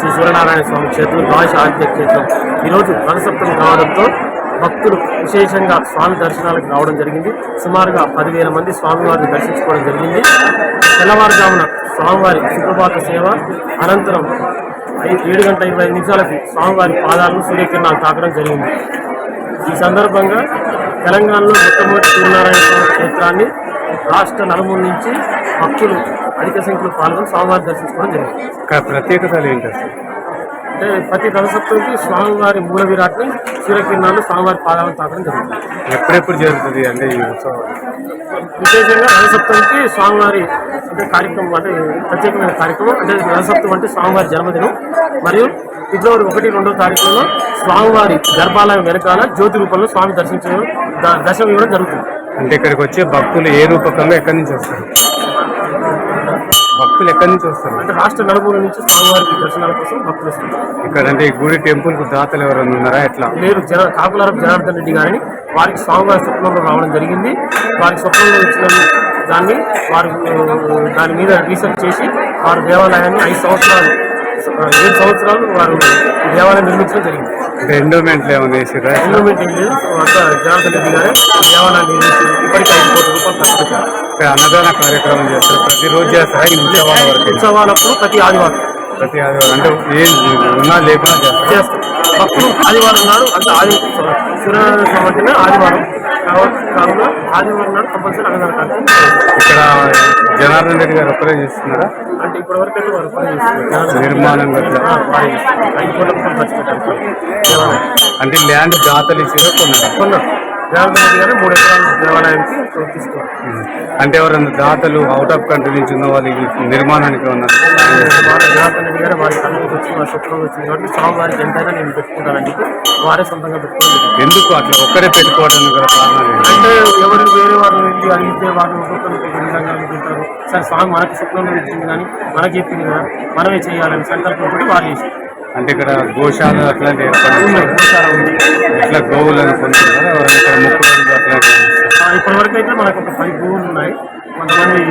సత్యనారాయణ స్వామి క్షేత్రం ద్వాదశ ఆదిత్య క్షేత్రం ఈరోజు రథసప్తమి కావడంతో భక్తులు విశేషంగా స్వామి దర్శనాలకు రావడం జరిగింది. సుమారుగా పదివేల మంది స్వామివారిని దర్శించుకోవడం జరిగింది. తెల్లవారుజామున స్వామివారి సుప్రభాత సేవ అనంతరం ఏడు గంట ఇరవై ఐదు నిమిషాలకి స్వామివారి పాదాలను సూర్యకిరణాలు తాకడం జరిగింది. ఈ సందర్భంగా తెలంగాణలో మొట్టమొదటి సూర్యనారాయణ స్వామి క్షేత్రాన్ని రాష్ట్ర నలుమూల నుంచి భక్తులు అధిక సంఖ్యలో పాల్గొని స్వామివారి దర్శించుకోవడం జరిగింది. ప్రత్యేకతలు ఏంటి అసలు? అంటే ప్రతి రథసప్తమికి స్వామివారి మూల విరాట్ని సూర్యకిరణాలు స్వామివారి పాదాలను తాకడం జరుగుతుంది. ఎప్పుడెప్పుడు జరుగుతుంది అంటే ఈ ఉత్సవం? విశేషంగా రథసప్తమికి స్వామివారి అంటే కార్యక్రమం అంటే ప్రత్యేకమైన కార్యక్రమం అంటే రథసప్తమి అంటే స్వామివారి జన్మదినం. మరియు ఫిబ్రవరి ఒకటి రెండో తారీఖులో స్వామివారి గర్భాలయం వెనకాల జ్యోతి రూపంలో స్వామి దర్శించడం దర్శనం ఇవ్వడం జరుగుతుంది. అంటే ఇక్కడికి వచ్చే భక్తులు ఏ రూపకంలో ఎక్కడి నుంచి వస్తారు? భక్తులు ఎక్కడి నుంచి వస్తారు? అంటే రాష్ట్ర నలుమూల నుంచి స్వామివారికి దర్శనాల కోసం భక్తులు వస్తున్నారు ఇక్కడ అంటే ఈ గుడి టెంపుల్కు దాతలు ఎవరైనా ఉన్నారా? ఎట్లా? లేరు జన కాకులారం జనార్దన్ రెడ్డి గారిని వారికి స్వామివారి స్వప్నంలో రావడం జరిగింది. వారికి స్వప్నంలో వచ్చిన దాన్ని వారు దాని మీద రీసెర్చ్ చేసి వారు దేవాలయాన్ని ఐదు సంవత్సరాలు ఏడు సంవత్సరాలు వారు దేవాలయం నిర్మించడం జరిగింది అంటే ఎండోమెంట్లు ఏమైనా వేసిరా ఎండోమెంట్ ఏం లేదు అంతా జనార్దన్ రెడ్డి గారే ఈ దేవాలయాన్ని నిర్మించి ఇప్పటికీ ఐదు కోట్ల రూపాయలు ఖర్చు పెట్టారు అన్నదాన కార్యక్రమం చేస్తారు ప్రతిరోజు చేస్తారా ఈ ఉత్సవాల వరకు ఉత్సవాలప్పుడు ప్రతి ఆదివారం ప్రతి ఆదివారం అంటే ఏం ఉన్నా లేకున్నా చేస్తారు చేస్తాం భక్తులు ఆదివారం నాడు అంటే ఆది స్వామి అంటేనే ఆదివారం కావున ఆదివారం నాడు కంపల్సరీ అన్నదాన కార్యక్రమం చేస్తాం. ఇక్కడ జనార్దన్ రెడ్డి గారు ఒక్కరే చేస్తున్నారా? అంటే ఇప్పటి వరకు అయితే వారు పని చేస్తున్నారు. నిర్మాణం గట్లా ఆ, వారు ఐదు కోట్ల రూపాయలు ఖర్చు పెట్టారు దేవాలయం అంటే ల్యాండ్ దాతలు ఇచ్చిరా కొన్నారా కొన్నాం రెడ్డి గారు మూడు ఎకరాల దేవాలయానికి తీసుకున్నారు అంటే ఎవరైనా దాతలు అవుట్ ఆఫ్ కంట్రీ నుంచి ఉన్న వాళ్ళు నిర్మాణానికి ఉన్నారు వారు జనార్దన్ రెడ్డి గారు వారి కళ్ళకి వచ్చి వారి వచ్చింది కాబట్టి స్వామివారికి ఎంతైనా నేను వారే సొంతంగా పెట్టుకోలేదు ఎందుకు అట్లా ఒక్కరే పెట్టుకోవడానికి గల కారణాలు? అంటే ఎవరు వేరే వారిని వెళ్ళి అడిగితే వాళ్ళు విధంగా అనుకుంటారు సరే స్వామి మనకి స్వప్నంలో ఇచ్చింది కానీ మనకి చెప్పింది కదా మనమే చేయాలని సంకల్పం కూడా వారు చేసి అంటే ఇక్కడ గోశాల అట్లాంటి ఇట్లా గోవులను పొందుతారా ఎవరైనా ఇక్కడ మొక్కులు అట్లాంటి ఇప్పటి వరకు అయితే మనకు ఒక పది భూములు ఉన్నాయి కొంతమంది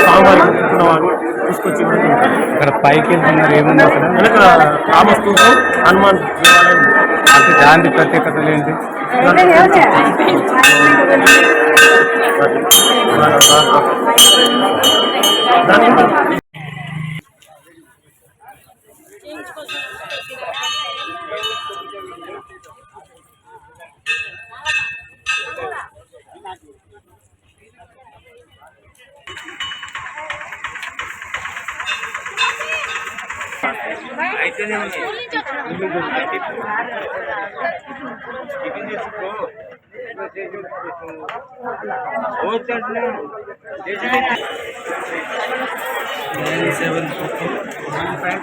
స్వామివారి తీసుకొచ్చి. ఇక్కడ పైకి వెళ్తున్నారు ఏముంది అక్కడ రామస్తూపం హనుమాన్ దేవాలయం. అంటే దాని ప్రత్యేకతలు ఏంటి దాని అయితే నేను టిఫిన్ చేసుకో nine seven one five